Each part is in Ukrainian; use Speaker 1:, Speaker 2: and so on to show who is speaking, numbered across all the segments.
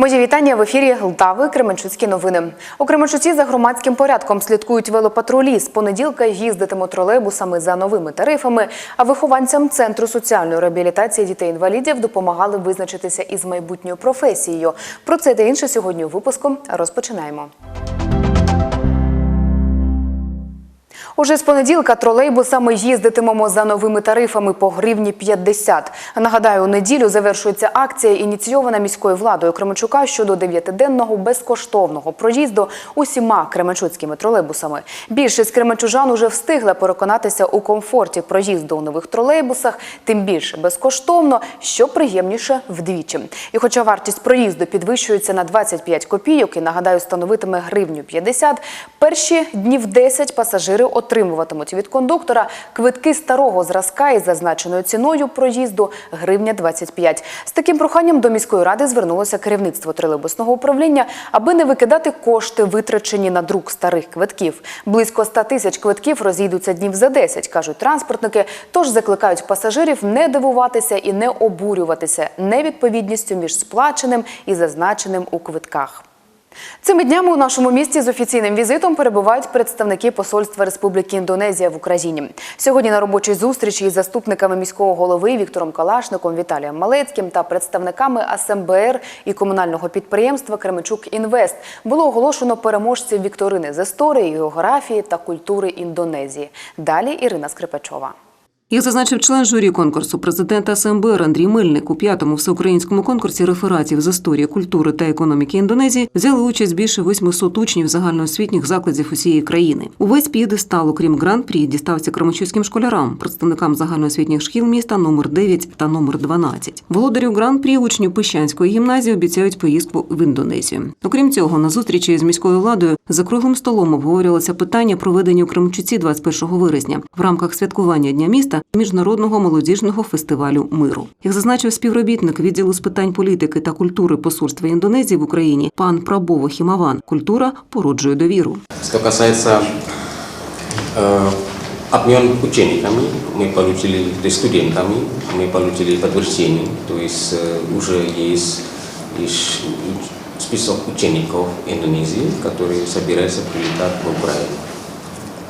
Speaker 1: Мої вітання в ефірі Лтави Кременчуцькі новини. У Кременчуці за громадським порядком слідкують велопатрулі. З понеділка їздитимуть тролейбусами за новими тарифами. А вихованцям центру соціальної реабілітації дітей-інвалідів допомагали визначитися із майбутньою професією. Про це та інше сьогодні у випуску розпочинаємо. Уже з понеділка тролейбусами їздитимемо за новими тарифами по гривні 50. Нагадаю, у неділю завершується акція, ініційована міською владою Кременчука щодо дев'ятиденного безкоштовного проїзду усіма кременчуцькими тролейбусами. Більшість кременчужан уже встигла переконатися у комфорті проїзду у нових тролейбусах, тим більше безкоштовно, що приємніше вдвічі. І хоча вартість проїзду підвищується на 25 копійок і нагадаю, становитиме гривню 50, перші днів 10 пасажири отримуватимуть від кондуктора квитки старого зразка із зазначеною ціною проїзду гривня 25. З таким проханням до міської ради звернулося керівництво тролейбусного управління, аби не викидати кошти, витрачені на друк старих квитків. Близько 100 тисяч квитків розійдуться днів за 10, кажуть транспортники. Тож закликають пасажирів не дивуватися і не обурюватися невідповідністю між сплаченим і зазначеним у квитках. Цими днями у нашому місті з офіційним візитом перебувають представники посольства Республіки Індонезія в Україні. Сьогодні на робочій зустрічі із заступниками міського голови Віктором Калашником, Віталієм Малецьким та представниками АСМБР і комунального підприємства Кременчук Інвест було оголошено переможців вікторини з історії, географії та культури Індонезії. Далі Ірина Скрипачова.
Speaker 2: Як зазначив член журі конкурсу, президент СМБР Андрій Мельник у п'ятому всеукраїнському конкурсі рефератів з історії, культури та економіки Індонезії взяли участь більше 800 учнів загальноосвітніх закладів усієї країни. Увесь п'єдестал, окрім гран-прі, дістався крамачуським школярам, представникам загальноосвітніх шкіл міста номер 9 та номер 12. Володарю гран-прі учнів Пищанської гімназії обіцяють поїздку в Індонезію. Окрім цього, на зустрічі з міською владою за круглим столом обговорювалося питання проведення у Кременчуці 21 вересня в рамках святкування дня міста міжнародного молодіжного фестивалю миру. Як зазначив співробітник відділу з питань політики та культури посольства Індонезії в Україні пан Прабово Хімаван, культура породжує довіру.
Speaker 3: Что касается э, обмен учениками, мы получили, то есть студентами, мы получили подтверждение, то есть э, уже есть иш- список учеников Индонезии, которые собираются прилетать в Украину.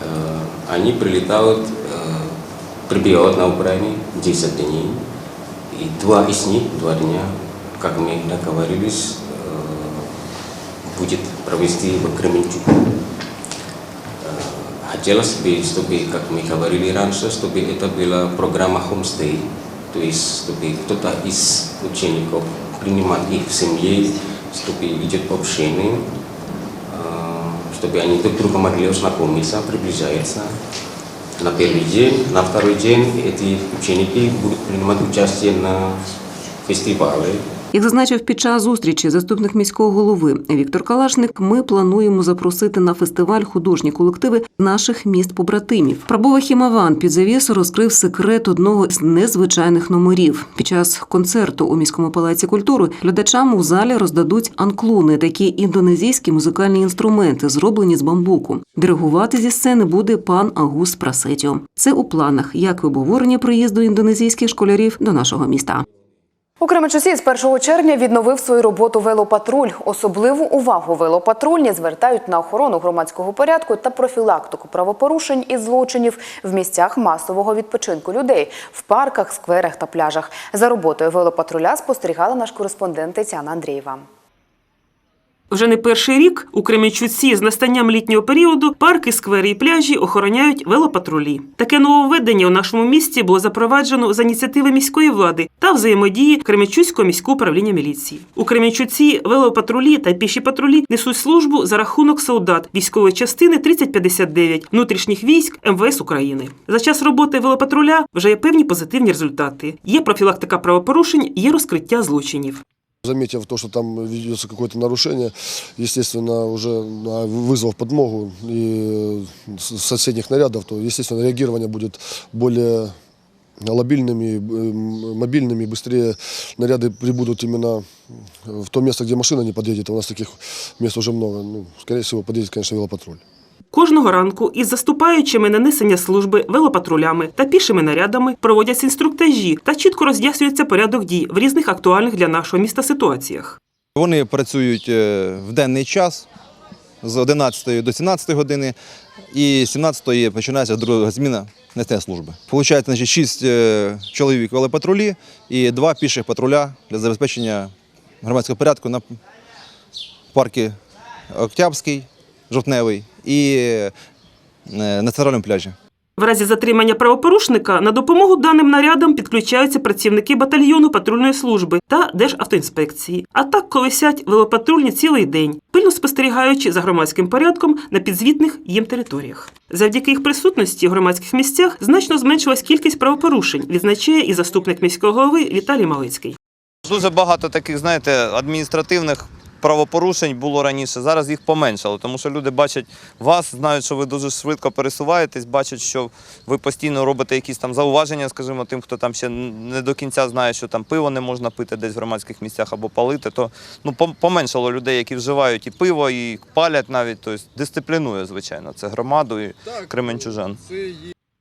Speaker 3: Э, они прилетают, э, прибывают на Украине 10 дней, и два из них, два дня, как мы договорились, э, будет провести в Кременчуку. Хотелось бы, чтобы, как мы говорили раньше, чтобы это была программа homestay, то есть чтобы кто-то из учеников принимает их в семье, чтобы идет общение, э, чтобы они друг друга могли ознакомиться, приближаться. На первый день, на второй день эти ученики будут принимать участие на фестивале,
Speaker 2: Як зазначив під час зустрічі заступник міського голови Віктор Калашник, ми плануємо запросити на фестиваль художні колективи наших міст-побратимів. Прабова Хімаван під завісу розкрив секрет одного з незвичайних номерів. Під час концерту у міському палаці культури глядачам у залі роздадуть анклуни, такі індонезійські музикальні інструменти, зроблені з бамбуку. Диригувати зі сцени буде пан Агус Прасетіо. Це у планах, як і обговорення приїзду індонезійських школярів до нашого міста.
Speaker 1: У Кременчусі з 1 червня відновив свою роботу велопатруль. Особливу увагу велопатрульні звертають на охорону громадського порядку та профілактику правопорушень і злочинів в місцях масового відпочинку людей в парках, скверах та пляжах. За роботою велопатруля спостерігала наш кореспондент Тетяна Андрієва.
Speaker 4: Вже не перший рік у Кременчуці з настанням літнього періоду парки, сквери і пляжі охороняють велопатрулі. Таке нововведення у нашому місті було запроваджено за ініціативи міської влади та взаємодії Кременчуцького міського управління міліції. У Кременчуці велопатрулі та піші патрулі несуть службу за рахунок солдат військової частини 3059 внутрішніх військ МВС України. За час роботи велопатруля вже є певні позитивні результати. Є профілактика правопорушень, є розкриття злочинів.
Speaker 5: Заметив то, что там ведется какое-то нарушение, естественно, уже на- вызвав подмогу и с соседних нарядов, то, естественно, реагирование будет более лобильными, э, мобильными, быстрее наряды прибудут именно в то место, где машина не подъедет. У нас таких мест уже много. Ну, скорее всего, подъедет, конечно, велопатруль.
Speaker 4: Кожного ранку із заступаючими на несення служби велопатрулями та пішими нарядами проводяться інструктажі та чітко роз'яснюється порядок дій в різних актуальних для нашого міста ситуаціях.
Speaker 6: Вони працюють е, в денний час з 11 до 17 години і з 17 починається друга зміна несення служби. Получається, значить, 6 чоловік велопатрулі і 2 піших патруля для забезпечення громадського порядку на паркі Октябрський, Жовтневий і е, на центральному пляжі.
Speaker 4: В разі затримання правопорушника на допомогу даним нарядам підключаються працівники батальйону патрульної служби та Державтоінспекції. А так колесять велопатрульні цілий день, пильно спостерігаючи за громадським порядком на підзвітних їм територіях. Завдяки їх присутності в громадських місцях значно зменшилась кількість правопорушень, відзначає і заступник міського голови Віталій Малицький.
Speaker 7: Дуже багато таких, знаєте, адміністративних правопорушень було раніше. Зараз їх поменшало, тому що люди бачать вас, знають, що ви дуже швидко пересуваєтесь, бачать, що ви постійно робите якісь там зауваження, скажімо, тим, хто там ще не до кінця знає, що там пиво не можна пити десь в громадських місцях або палити. То ну поменшало людей, які вживають і пиво, і палять навіть. Тобто дисциплінує, звичайно, це громаду і кременчужан.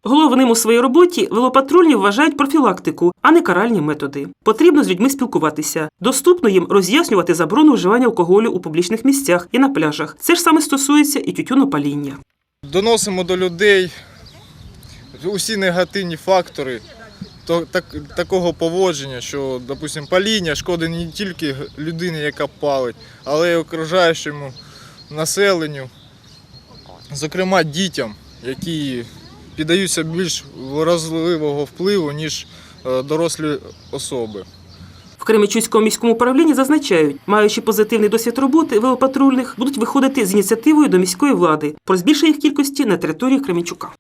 Speaker 4: Головним у своїй роботі велопатрульні вважають профілактику, а не каральні методи. Потрібно з людьми спілкуватися. Доступно їм роз'яснювати заборону вживання алкоголю у публічних місцях і на пляжах. Це ж саме стосується і тютюнопаління.
Speaker 8: доносимо до людей усі негативні фактори так, такого поводження, що, допустим, паління шкодить не тільки людині, яка палить, але й окружаючому населенню, зокрема дітям, які піддаються більш вразливого впливу, ніж е, дорослі особи.
Speaker 4: В Кременчуцькому міському управлінні зазначають, маючи позитивний досвід роботи велопатрульних, будуть виходити з ініціативою до міської влади про збільшення їх кількості на території Кременчука.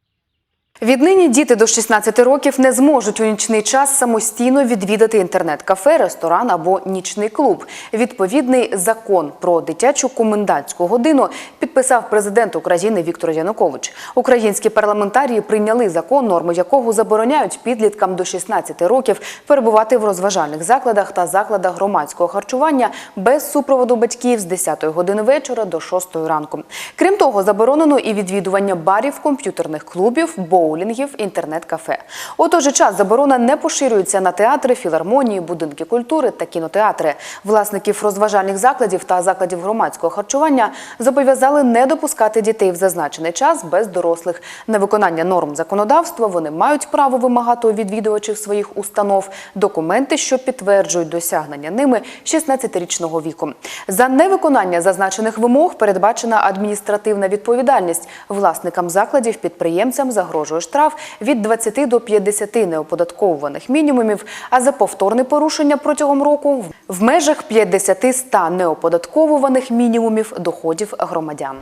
Speaker 1: Віднині діти до 16 років не зможуть у нічний час самостійно відвідати інтернет-кафе, ресторан або нічний клуб. Відповідний закон про дитячу комендантську годину підписав президент України Віктор Янукович. Українські парламентарії прийняли закон, норми якого забороняють підліткам до 16 років перебувати в розважальних закладах та закладах громадського харчування без супроводу батьків з 10 години вечора до 6 ранку. Крім того, заборонено і відвідування барів, комп'ютерних клубів, боулінгів, інтернет-кафе. У той же час заборона не поширюється на театри, філармонії, будинки культури та кінотеатри. Власників розважальних закладів та закладів громадського харчування зобов'язали не допускати дітей в зазначений час без дорослих. На виконання норм законодавства вони мають право вимагати у відвідувачів своїх установ документи, що підтверджують досягнення ними 16-річного віку. За невиконання зазначених вимог передбачена адміністративна відповідальність. Власникам закладів підприємцям загрожує штраф від 20 до 50 неоподатковуваних мінімумів, а за повторне порушення протягом року в межах 50-100 неоподатковуваних мінімумів доходів громадян.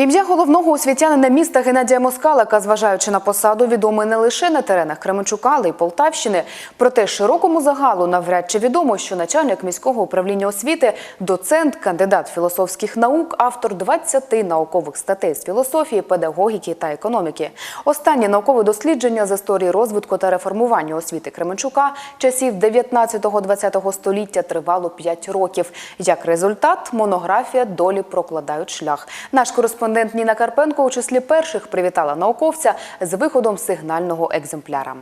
Speaker 1: Ім'я головного освітянина міста Геннадія Москалика, зважаючи на посаду, відоме не лише на теренах Кременчука, але й Полтавщини. Проте широкому загалу навряд чи відомо, що начальник міського управління освіти, доцент, кандидат філософських наук, автор 20 наукових статей з філософії, педагогіки та економіки. Останнє наукове дослідження з історії розвитку та реформування освіти Кременчука часів 19-20 століття тривало 5 років. Як результат, монографія долі прокладають шлях. Наш кореспондент Ніна Карпенко у числі перших привітала науковця з виходом сигнального екземпляра.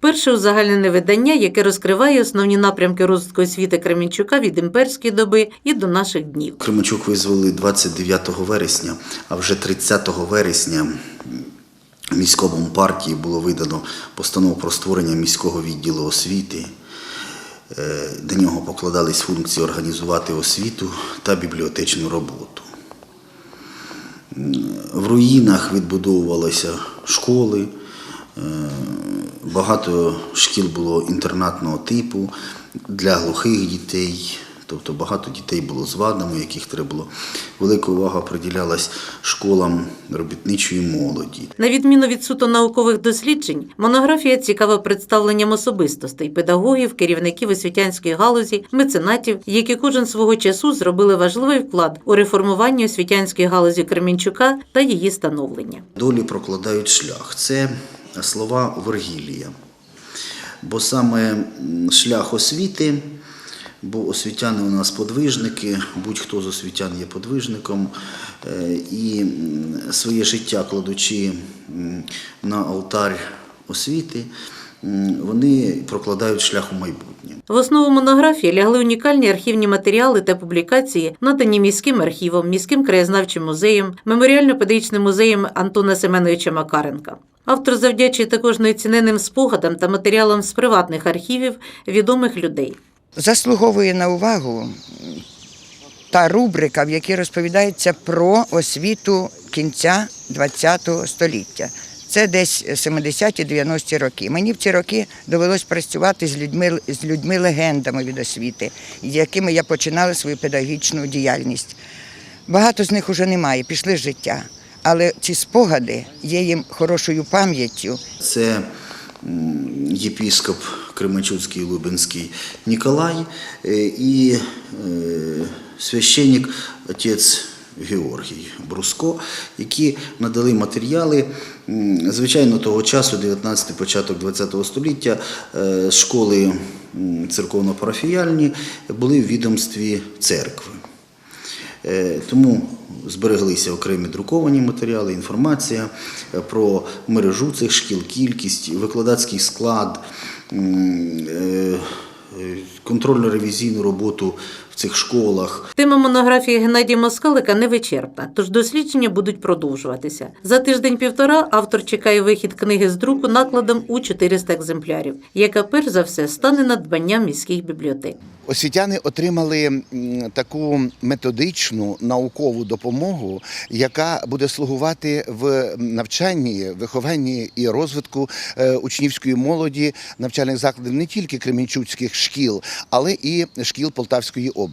Speaker 9: Перше узагальнене видання, яке розкриває основні напрямки розвитку освіти Кременчука від імперської доби і до наших днів.
Speaker 10: Кременчук визвали 29 вересня, а вже 30 вересня міському партії було видано постанову про створення міського відділу освіти. Е, До нього покладались функції організувати освіту та бібліотечну роботу. В руїнах відбудовувалися школи, е, багато шкіл було інтернатного типу для глухих дітей, тобто багато дітей було з вадами, яких треба було. Велика увага приділялась школам робітничої молоді.
Speaker 9: На відміну від суто наукових досліджень, монографія цікава представленням особистостей, педагогів, керівників освітянської галузі, меценатів, які кожен свого часу зробили важливий вклад у реформування освітянської галузі Кременчука та її становлення.
Speaker 10: Долі прокладають шлях. Це слова Вергілія. Бо саме шлях освіти, бо освітяни у нас подвижники, будь-хто з освітян є подвижником, е, і своє життя кладучи на алтарь освіти, вони прокладають шлях у майбутнє.
Speaker 9: В основу монографії лягли унікальні архівні матеріали та публікації, надані міським архівом, міським краєзнавчим музеєм, меморіально-педагогічним музеєм Антона Семеновича Макаренка. Автор завдячує також неоціненним спогадам та матеріалам з приватних архівів відомих людей.
Speaker 11: Заслуговує на увагу та рубрика, в якій розповідається про освіту кінця ХХ століття. Це десь 70-90-ті роки. Мені в ці роки довелось працювати з людьми, з людьми-легендами від освіти, з якими я починала свою педагогічну діяльність. Багато з них уже немає, пішли з життя. Але ці спогади є їм хорошою пам'яттю
Speaker 10: Це єпіскоп Кременчуцький Лубенський Ніколай е, і е, священник отець Георгій Бруско, які надали матеріали. Звичайно, того часу, 19 початок 20 століття, е, школи церковно-парафіяльні були в відомстві церкви. Тому збереглися окремі друковані матеріали, інформація про мережу цих шкіл, кількість, викладацький склад, Mm, eh, eh, kontrolno-revizijnu robotu в цих школах.
Speaker 9: Тема монографії Геннадія Москалика не вичерпна, тож дослідження будуть продовжуватися. За тиждень-півтора автор чекає вихід книги з друку накладом у 400 екземплярів, яка перш за все стане надбанням міських бібліотек.
Speaker 12: Освітяни отримали таку методичну наукову допомогу, яка буде слугувати в навчанні, вихованні і розвитку е, учнівської молоді навчальних закладів не тільки кремінчуцьких шкіл, але і шкіл Полтавської області.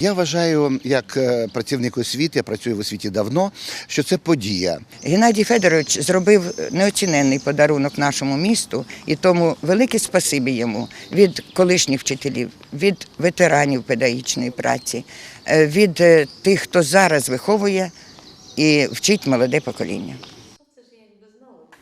Speaker 12: Я вважаю, як е, працівник освіти, я працюю в освіті давно, що це подія.
Speaker 11: Геннадій Федорович зробив неоціненний подарунок нашому місту, і тому велике спасибі йому від колишніх вчителів, від ветеранів педагогічної праці, е, від е, тих, хто зараз виховує і вчить молоде покоління.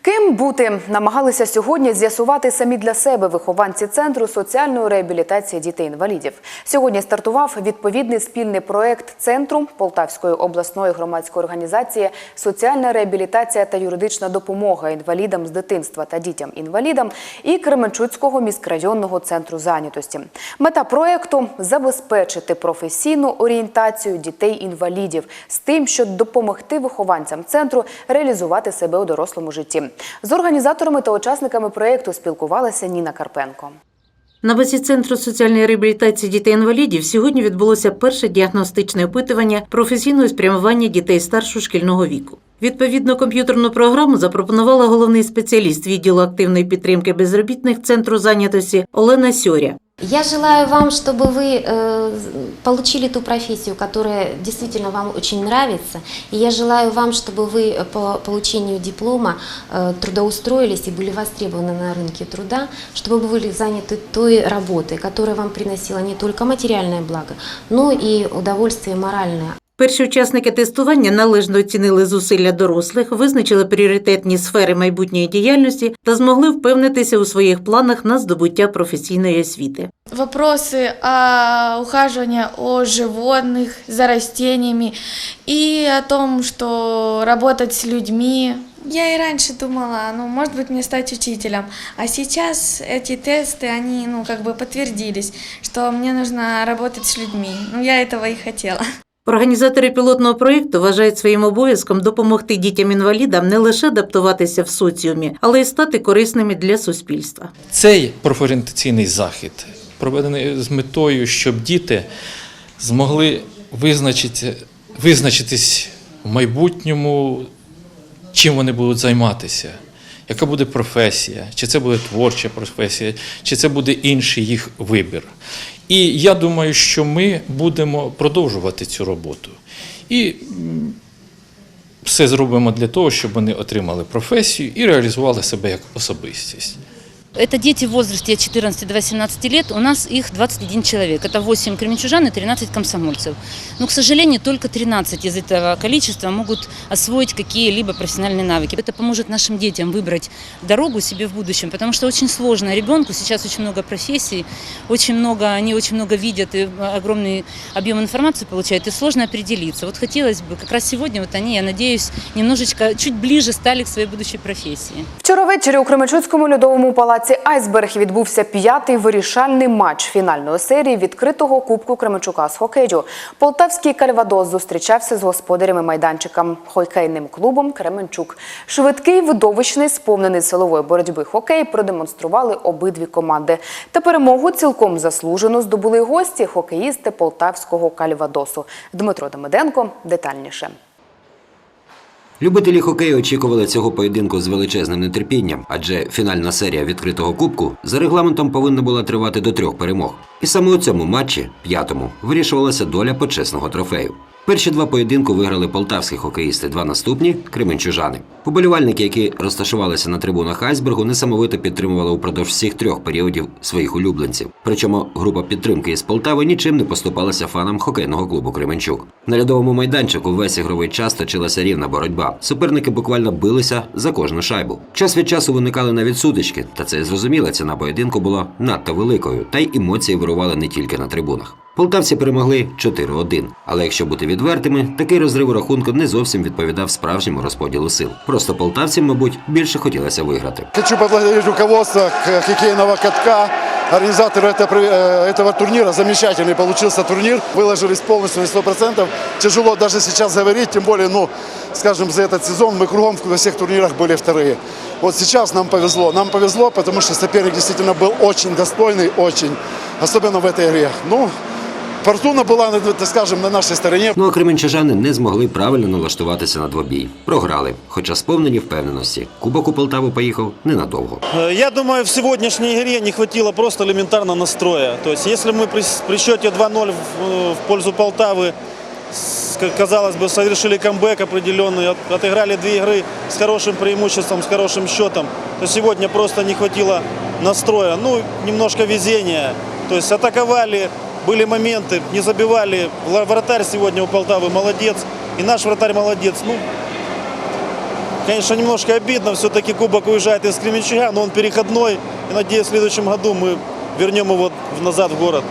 Speaker 1: Ким бути намагалися сьогодні з'ясувати самі для себе вихованці центру соціальної реабілітації дітей-інвалідів. Сьогодні стартував відповідний спільний проект центру Полтавської обласної громадської організації Соціальна реабілітація та юридична допомога інвалідам з дитинства та дітям-інвалідам і Кременчуцького міськрайонного центру зайнятості. Мета проекту забезпечити професійну орієнтацію дітей-інвалідів з тим, щоб допомогти вихованцям центру реалізувати себе у дорослому житті. З організаторами та учасниками проєкту спілкувалася Ніна Карпенко.
Speaker 9: На базі центру соціальної реабілітації дітей-інвалідів сьогодні відбулося перше діагностичне опитування професійного спрямування дітей старшого шкільного віку. Відповідну комп'ютерну програму запропонувала головний спеціаліст відділу активної підтримки безробітних центру зайнятості Олена Сьоря.
Speaker 13: Я желаю вам, чтобы вы э, получили ту профессию, которая действительно вам очень нравится. И я желаю вам, чтобы вы по получению диплома э, трудоустроились и были востребованы на рынке труда, чтобы вы были заняты той работой, которая вам приносила не только материальное благо, но и удовольствие моральное.
Speaker 9: Перші учасники тестування належно оцінили зусилля дорослих, визначили пріоритетні сфери майбутньої діяльності та змогли впевнитися у своїх планах на здобуття професійної освіти.
Speaker 14: вопросы о ухаживании о животных, за растениями и о том, что работать с людьми. Я и раньше думала, ну, может быть, мне стать учителем. А сейчас эти тесты, они, ну, как бы подтвердились, что мне нужно работать с людьми. Ну, я этого и хотела.
Speaker 9: Організатори пілотного проєкту вважають своїм обов'язком допомогти дітям-інвалідам не лише адаптуватися в соціумі, але й стати корисними для суспільства.
Speaker 15: Цей профорієнтаційний захід проведений з метою, щоб діти змогли визначити, визначитись в майбутньому, чим вони будуть займатися, яка буде професія, чи це буде творча професія, чи це буде інший їх вибір. І я думаю, що ми будемо продовжувати цю роботу. І все зробимо для того, щоб вони отримали професію і реалізували себе як особистість.
Speaker 16: Это дети в возрасте от 14 до 18 лет. У нас их 21 человек. Это 8 кременчужан и 13 комсомольцев. Но, к сожалению, только 13 из этого количества могут освоить какие-либо профессиональные навыки. Это поможет нашим детям выбрать дорогу себе в будущем, потому что очень сложно ребенку. Сейчас очень много профессий, очень много, они очень много видят и огромный объем информации получают, и сложно определиться. Вот хотелось бы, как раз сегодня вот они, я надеюсь, немножечко чуть ближе стали к своей будущей профессии.
Speaker 1: Вчора ввечері у Кременчуцькому льодовому палаці палаці Айсберг відбувся п'ятий вирішальний матч фінальної серії відкритого кубку Кременчука з хокею. Полтавський Кальвадос зустрічався з господарями майданчика хокейним клубом Кременчук. Швидкий, видовищний, сповнений силової боротьби хокей продемонстрували обидві команди. Та перемогу цілком заслужено здобули гості хокеїсти полтавського Кальвадосу. Дмитро Демиденко детальніше.
Speaker 17: Любителі хокею очікували цього поєдинку з величезним нетерпінням, адже фінальна серія відкритого кубку за регламентом повинна була тривати до трьох перемог. І саме у цьому матчі, п'ятому, вирішувалася доля почесного трофею. Перші два поєдинку виграли полтавські хокеїсти, два наступні кременчужани. Поболівальники, які розташувалися на трибунах айсбергу, несамовито підтримували упродовж всіх трьох періодів своїх улюбленців. Причому група підтримки із Полтави нічим не поступалася фанам хокейного клубу Кременчук. На льодовому майданчику весь ігровий час точилася рівна боротьба. Суперники буквально билися за кожну шайбу. Час від часу виникали навіть сутички, та це зрозуміло, ціна поєдинку була надто великою, та й емоції вирували не тільки на трибунах. Полтавці перемогли 4-1. Але якщо бути відвертими, такий розрив у рахунку не зовсім відповідав справжньому розподілу сил. Просто полтавцям, мабуть, більше хотілося виграти.
Speaker 5: Хочу поблагодарить руководство к- хоккейного катка, организаторы это- э, этого турнира. Замечательный получился турнир. Выложились полностью на 100%. Тяжело даже сейчас говорить, тем более, ну, скажем, за этот сезон мы кругом во всех турнирах были вторые. Вот сейчас нам повезло. Нам повезло, потому что соперник действительно был очень достойный, очень. Особенно в этой игре. Ну, фортуна была, так скажем, на нашей стороне.
Speaker 17: Ну а кременчужани не змогли правильно налаштуватися на двобій. Програли, хоча сповнені впевненості. Кубок у Полтаву поїхав ненадовго.
Speaker 18: Э, Я думаю, в сегодняшней игре не хватило просто элементарно настроя. То есть, если мы при, при счете 2-0 в, э, в пользу Полтавы, с- к- казалось бы, совершили камбэк определенный, от- отыграли две игры с хорошим преимуществом, с хорошим счетом, то сегодня просто не хватило настроя. Ну, немножко везения. То есть, атаковали, были моменты, не забивали. Ла- Вратарь сегодня у Полтавы молодец, и наш вратарь молодец. Ну, Конечно, немножко обидно, все-таки Кубок уезжает из Кременчуга, но он переходной. И надеюсь, в следующем году мы вернем его в- назад в город.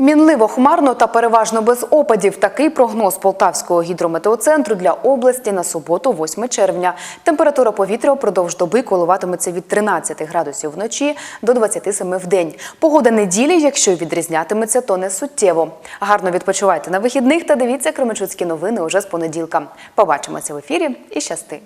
Speaker 1: Мінливо хмарно та переважно без опадів. Такий прогноз Полтавського гідрометеоцентру для області на суботу, 8 червня. Температура повітря упродовж доби коливатиметься від 13 градусів вночі до 27 в день. Погода неділі, якщо відрізнятиметься, то не суттєво. Гарно відпочивайте на вихідних та дивіться Кременчуцькі новини уже з понеділка. Побачимося в ефірі і щасти!